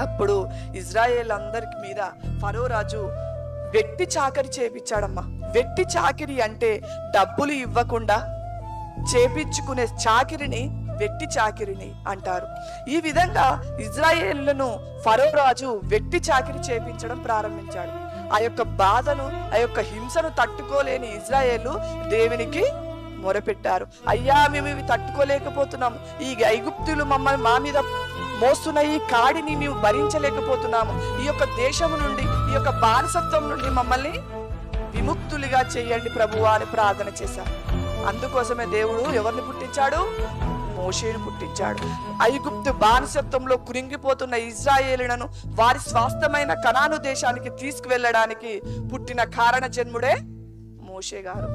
అప్పుడు ఇజ్రాయేల్ అందరికి మీద ఫరో రాజు వెట్టి చాకరి చేపించాడమ్మా. వెట్టి చాకిరి అంటే డబ్బులు ఇవ్వకుండా చేపించుకునే చాకిరిని వెట్టి చాకిరిని అంటారు. ఈ విధంగా ఇజ్రాయేళ్ళను ఫరో రాజు వెట్టి చాకిరి చేపించడం ప్రారంభించాడు. ఆ యొక్క బాధను ఆ యొక్క హింసను తట్టుకోలేని ఇజ్రాయేలు దేవునికి మొరపెట్టారు. అయ్యా మేము ఇవి తట్టుకోలేకపోతున్నాం. ఈ ఐగుప్తులు మమ్మల్ని మా మీద మోస్తున్న ఈ కాడిని మేము భరించలేకపోతున్నాము ఈ యొక్క దేశము నుండి ఈ యొక్క బానిసత్వం నుండి మమ్మల్ని విముక్తులుగా చేయండి ప్రభువా అని ప్రార్థన చేశారు. అందుకోసమే దేవుడు ఎవరిని పుట్టించాడు? మోషేను పుట్టించాడు. ఐగుప్తు బానిసత్వంలో కురింగిపోతున్న ఇజ్రాయేలులను వారి స్వాస్థమైన కణాను దేశానికి తీసుకువెళ్ళడానికి పుట్టిన కారణ జన్ముడే మోషే గారు.